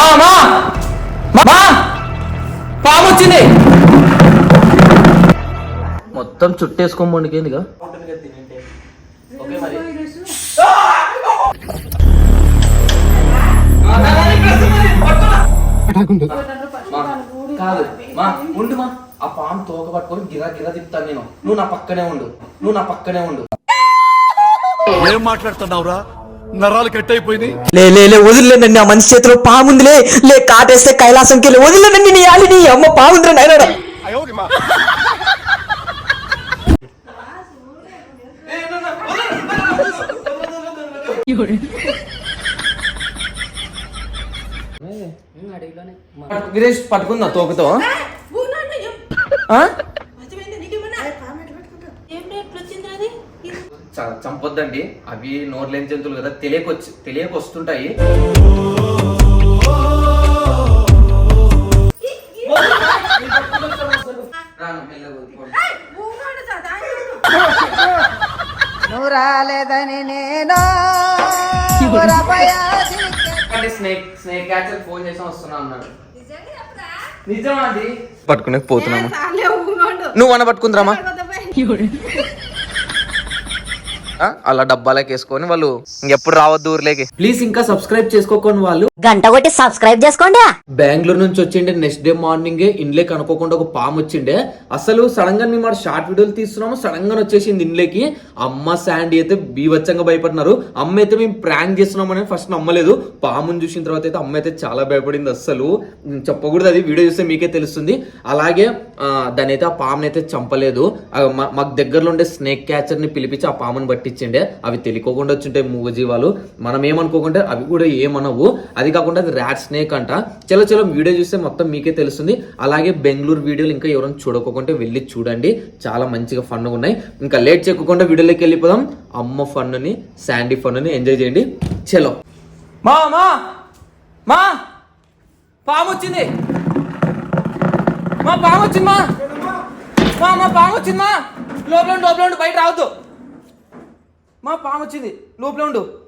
మా మా మా పాము వచ్చింది. మొత్తం చుట్టేసుకోం పండుకేందిగా? ఓకే మరి మా, కాదు మా ఉండు మా. ఆ పాము తోక పట్టుకొని గిరా గిరా తిప్పుతాను నేను. నువ్వు నా పక్కనే ఉండు. నువ్వు నా పక్కనే ఉండు. ఏం మాట్లాడుతున్నావురా? నరాలు కట్ అయిపోయింది లే లే లే వదిలేనండి ఆ మనిషి చేతిలో పాముందిలే. లే కాటేస్తే కైలాసంకి వెళ్ళి వదిలేనండి నీ ఆలి నీ అమ్మ పాముందిరా నాయనా వీరేష్ పట్టుకుందా తోకతో ఆ? చ- చంపొద్దండి. అవి నోర్లేని జంతువులు కదా తెలియకొచ్చి తెలియక వస్తుంటాయి రాను, మెల్లగా పోనీ. నువ్వు రాలేదని నేను? స్నేక్ స్నేక్ క్యాచర్ ఫోన్ చేసి వస్తున్నా అన్నాడు. నిజం అది పట్టుకునే పోతున్నాము? నువ్వు అన్న పట్టుకుందిరామా? అలా డబ్బాలకి వేసుకొని వాళ్ళు ఇంకెప్పుడు రావద్దు ఊర్లేకి. ప్లీజ్ ఇంకా సబ్స్క్రైబ్ చేసుకోకొని వాళ్ళు. గంట కొట్టి సబ్స్క్రైబ్ చేసుకోండి బెంగళూరు నుంచి వచ్చిండే నెక్స్ట్ డే మార్నింగ్ ఇండ్లేకి అనుకోకుండా ఒక పాము వచ్చిండే. అసలు సడన్గా మేము షార్ట్ వీడియోలు తీస్తున్నాము సడన్గా వచ్చేసింది ఇండ్లేకి. అమ్మ శాండీ అయితే బీవచ్చంగా భయపడినారు. అమ్మ అయితే మేము ప్రాంక్ చేస్తున్నామని ఫస్ట్ నమ్మలేదు. పాముని చూసిన తర్వాత అయితే అమ్మ అయితే చాలా భయపడింది అస్సలు. ఉమ్, చెప్పకూడదు అది వీడియో చూస్తే మీకే తెలుస్తుంది. అలాగే ఆ, దాని అయితే ఆ పాముని అయితే చంపలేదు. మాకు దగ్గరలో ఉండే స్నేక్ క్యాచర్ని పిలిపించి ఆ పాముని పట్టించిండే అవి తెలియకోకుండా వచ్చింటాయి మూగజీవాలు. మనం ఏమనుకోకుంటే అవి కూడా ఏమనవు. అది కాకుండా అది ర్యాట్ స్నేక్ అంట. చలో చలో వీడియో చూస్తే మొత్తం మీకే తెలుస్తుంది. అలాగే బెంగళూరు వీడియోలు ఇంకా ఎవరైనా చూడకోకుంటే వెళ్ళి చూడండి. చాలా మంచిగా ఫన్ ఉన్నాయి. ఇంకా లేట్ చెక్కకుండా వీడియోలోకి వెళ్ళిపోదాం. అమ్మ ఫన్నుని శాండీ ఫన్నుని ఎంజాయ్ చేయండి. చలో. మా మా మా పాము వచ్చింది మా పాము వచ్చింది మా మా పాము వచ్చింది మా. లోపల లోపల బయట రావద్దు. మా పాము వచ్చింది. లోపల ఉండు.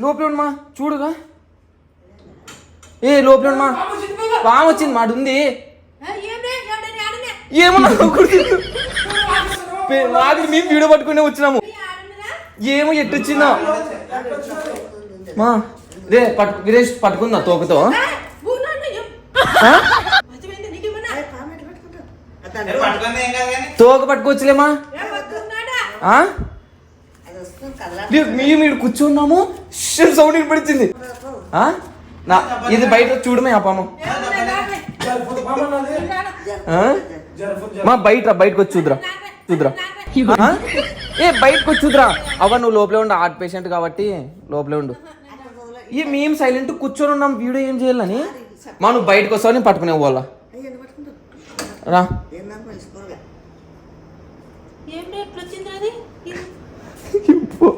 లోపల ఉండు మా. చూడుగా. ఏ లోపల ఉండు మా. పాము వచ్చింది మాడు ఉంది. ఏమో నాకు గుర్తు పే- నాకు మేము వీడియో పట్టుకునే వచ్చినాము. ఏమో ఎట్టు వచ్చిందో. మా రే పట్టు వీరేష్ పట్టుకుందా తోకతో? తోక పట్టుకోవచ్చులేమా మేము మీరు కూర్చున్నాము సౌండ్ వినపడిచింది ఆ? నా ఇది బయట చూడమే ఆ పాము? మా బయట బయటకు వచ్చి చూద్రా చూద్రా? ఏ బయటకు వచ్చి చూద్రా అవ్వ నువ్వు లోపలే ఉండు హార్ట్ పేషెంట్ కాబట్టి లోపలే ఉండు. ఏ మేము సైలెంట్ కూర్చొని ఉన్నాం వీడియో ఏం చేయాలని? మా నువ్వు బయటకు వస్తావు నేను పట్టుకునే వాళ్ళ. రా.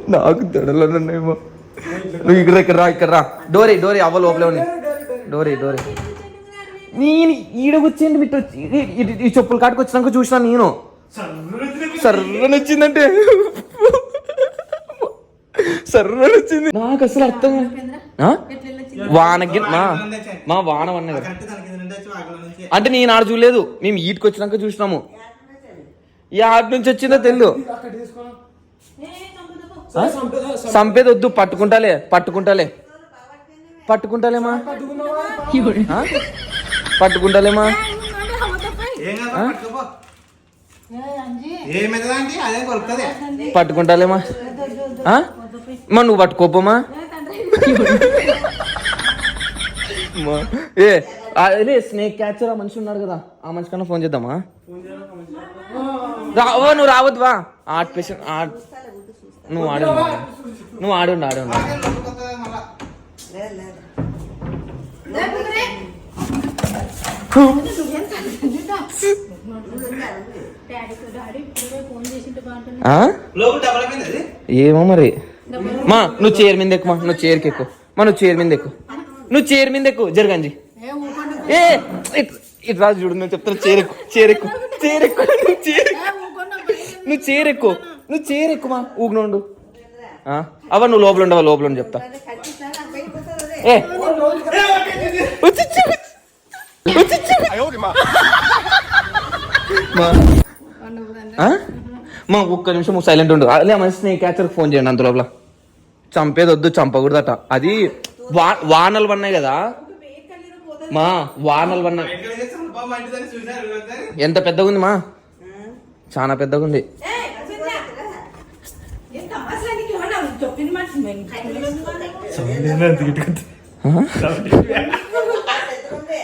నాకు దడలనేమో నువ్వు ఇక్కడ ఇక్కడ రా ఇక్కడ రా. డోరీ డోరీ అవ్వ లోపలే ఉన్నాయి డోరీ డోరీ. నేను ఈడ వచ్చేయండి మిట్ట ఈ- చెప్పులు కాటుకు వచ్చినాక చూసినా నేను. సర్రని వచ్చిందంటే సర్రని వచ్చింది నాకు అసలు అర్థం ఆ? వానకి మా మా వాన వన్న కదా అంటే నేను ఆడ చూడలేదు. మేము ఈటికి వచ్చినాక చూసినాము. ఈ ఆడ నుంచి వచ్చిందో తెలియదు సంపేది వద్దు పట్టుకుంటాలే పట్టుకుంటాలే. పట్టుకుంటాలేమా? పట్టుకుంటాలేమా? పట్టుకుంటాలేమా? మా నువ్వు పట్టుకోపమా? ఏ అదే స్నేక్ క్యాచర్ ఆ మనిషి ఉన్నాడు కదా ఆ మనిషి కన్నా ఫోన్ చేద్దామా రా ఓ నువ్వు రావద్దు వా. Heart patient heart. నువ్వు ఆడు నువ్వు ఆడు. ఆడు ఏమో మరి. మా నువ్వు చైర్ మీద ఎక్కు మా నువ్వు చైర్కి ఎక్కు మా నువ్వు చైర్ మీద ఎక్కు నువ్వు చైర్ మీద ఎక్కు జరగంజి. ఏ ఇట్- రాజు చూడు నేను చెప్తాను చైర్ ఎక్కు చైర్ ఎక్కు చైర్ ఎక్కు నువ్వు చైర్. నువ్వు చైర్ ఎక్కు నువ్వు చైర్ ఎక్కు మా ఊగునుండు. ఆ? అవ్వ నువ్వు లోపల ఉండవా లోపల ఉండి చెప్తా. ఏ. మా ఒక్క నిమిషం సైలెంట్ ఉండు. అదే మన స్నేక్ క్యాచర్ ఫోన్ చేయండి అంత లోపల. చంపేది వద్దు చంపకూడదట. అది వా వానలు పడినాయి కదా. మా వానలు వీళ్ళందరూ? ఎంత పెద్దగా ఉంది మా? చాలా పెద్దగా ఉంది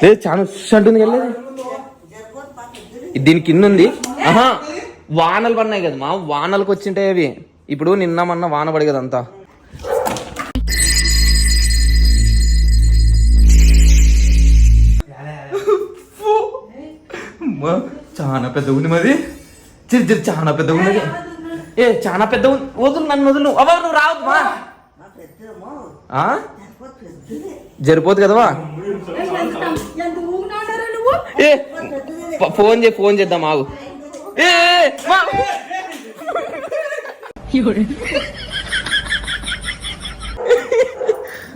లేదు చాలా అంటుంది కదా దీని కింద ఉంది ఆహా వానలు పడినాయి కదా మా వానలకు వచ్చింటాయి అవి. ఇప్పుడు నిన్న మొన్న వాన పడి కదా అంతా చాలా పెద్దగా ఉంది మరి చిరి చిరి చాలా పెద్దగా ఉన్నది ఏ చాలా పెద్దగా ఉంది వదులు నన్ను వదులు అవ్వ నువ్వు రావద్దు మా? జరిపోదు కదవా? ఫోన్ చే ఫోన్ చేద్దాం ఆగు.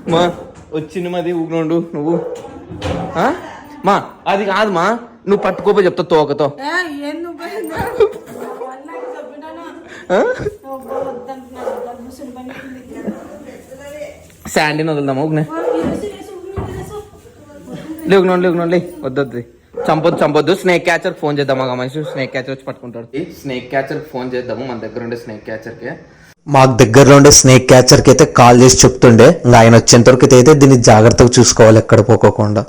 మా. వచ్చింది మాది ఊగినోండు నువ్వు? మా అది కాదు మా నువ్వు పట్టుకోపోయి చెప్తా తోకతో. ఆ? శాండీని వదులుదామా ఊగిన లేకునండి లేకునండి వద్దొద్దు చంపొద్దు చంపొద్దు. స్నేక్ క్యాచర్ ఫోన్ చేద్దాం ఆ మనిషి స్నేక్ క్యాచర్ వచ్చి పట్టుకుంటాడు. స్నేక్ క్యాచర్ ఫోన్ చేద్దాము మన దగ్గర ఉండే స్నేక్ క్యాచర్కి. మాకు దగ్గరలో ఉండే స్నేక్ క్యాచర్కి అయితే కాల్ చేసి చెప్తుండే. ఇంకా ఆయన వచ్చేంత వరకు అయితే దీన్ని జాగ్రత్తగా చూసుకోవాలి ఎక్కడ పోకోకుండా.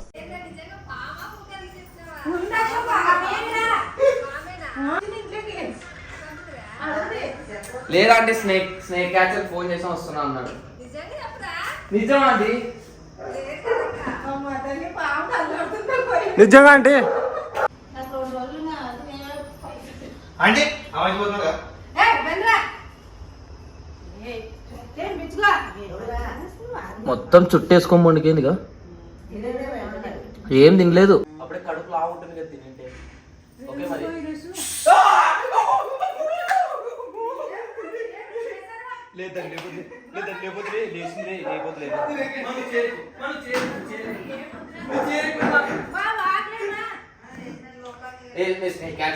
లేదా అంటే స్నేక్ స్నేక్ క్యాచర్ ఫోన్ చేసి వస్తున్నా అన్నాడు. నిజమా అండి నిజంగా అంటే? అంటే? మొత్తం చుట్టేసుకొని పండుకేందిగా? ఏం తినలేదు. అప్పుడే కడుపు లా ఉంటుంది కదా తినంటే. ఓకే మరి. లేదండి లేకపోతే లేదండి లేకపోతే లేచింది లేకపోతే లేదు. మనం చేరు, మనం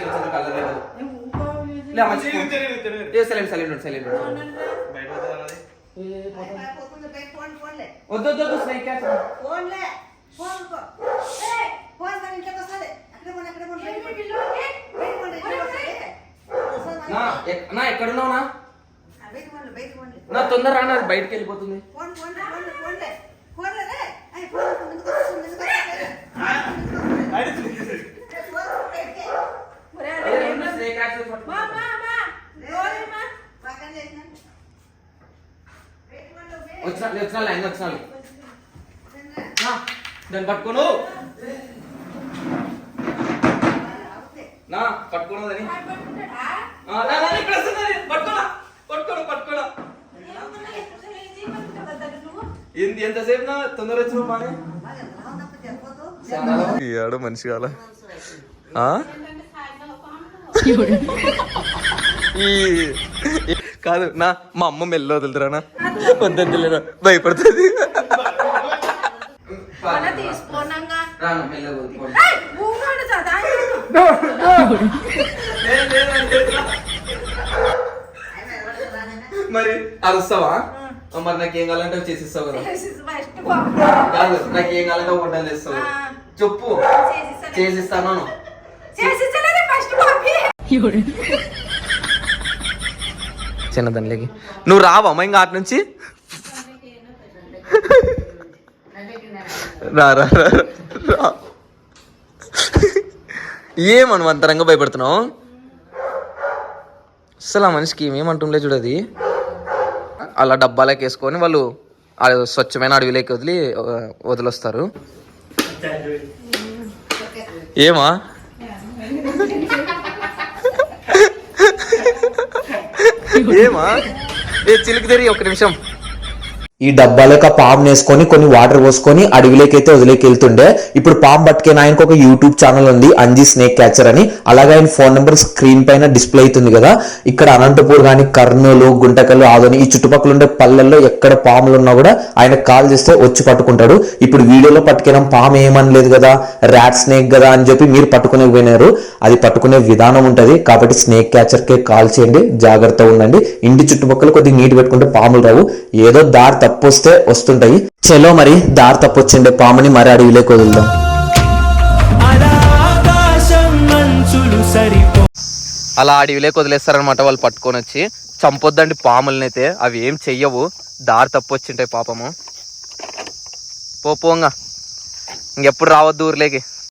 వచ్చింది కలర్ లేదు. Silent silent. వద్దు వద్దు, స్నేక్ నా ఎక్కడున్నావు నా నా తొందర రానా బయటికి వెళ్ళిపోతుంది స్నేక్ క్యాచ్ పట్టుకో. వచ్చిన లే, వచ్చిన లైన్ వచ్చిన లే. నా, దాన్ని పట్టుకోను నా పట్టుకున్నదని ఆ, పట్టుకోను పట్టుకోనా ఏంది ఎంతసేపు నా తొందర వచ్చిన ఆడు మనిషి కాల కాదు నా మా అమ్మ మెల్ల వదులుతురానా వద్దలేనా భయపడుతుంది రాను. మరి అరుస్తావా? మరి నాకేం కావాలంటే చేసిస్తావు కదా. కాదు నాకేం కావాలంటే ఒక వంటలు చేస్తావు. చెప్పు. చేసిస్తాను. చిన్నదానిలోకి నువ్వు రావమ్మా ఇంకా అటు నుంచి? రా రా రా రా. ఏమను అంతరంగా భయపడుతున్నావు? అసలు ఆ మనిషికి ఏమేమంటుండే చూడది అలా డబ్బాలోకి వేసుకొని వాళ్ళు స్వచ్ఛమైన అడవిలోకి వదిలి వదిలొస్తారు. ఏమా? ఏమా? ఏ చిలికి తెరి ఒక నిమిషం. ఈ డబ్బాలోకి ఆ పాము వేసుకొని కొన్ని వాటర్ పోసుకొని అడవిలోకి అయితే వదిలేకి వెళ్తుండే. ఇప్పుడు పాము పట్టుకుని ఆయనకు ఒక యూట్యూబ్ ఛానల్ ఉంది అంజీ స్నేక్ క్యాచర్ అని. అలాగే ఆయన ఫోన్ నెంబర్ స్క్రీన్ పైన డిస్ప్లే అవుతుంది కదా. ఇక్కడ అనంతపూర్ కానీ కర్నూలు గుంటకల్లు ఆదోని ఈ చుట్టుపక్కల ఉండే పల్లెల్లో ఎక్కడ పాములు ఉన్నా కూడా ఆయన కాల్ చేస్తే వచ్చి పట్టుకుంటాడు. ఇప్పుడు వీడియోలో పట్టుకున్నాం పాము ఏమనలేదు కదా ర్యాట్ స్నేక్ కదా అని చెప్పి మీరు పట్టుకునే పోయినారు అది పట్టుకునే విధానం ఉంటుంది. కాబట్టి స్నేక్ క్యాచర్కే కాల్ చేయండి జాగ్రత్తగా ఉండండి. ఇంటి చుట్టుపక్కల కొద్దిగా నీట్ పెట్టుకుంటే పాములు రావు. ఏదో దారి తప్పొస్తే వస్తుంటాయి. చలో మరి దారి తప్పొచ్చిండే. పాముని మరి అడవిలోకి వదులుదాం. అలా అడవిలోకి వదిలేస్తారనమాట వాళ్ళు పట్టుకొని వచ్చి చంపొద్దండి పాములనైతే. అవి ఏం చెయ్యవు. దారి తప్పొచ్చింటాయి పాపము. పోపోంగా ఇంకెప్పుడు రావద్దు ఊర్లేకి.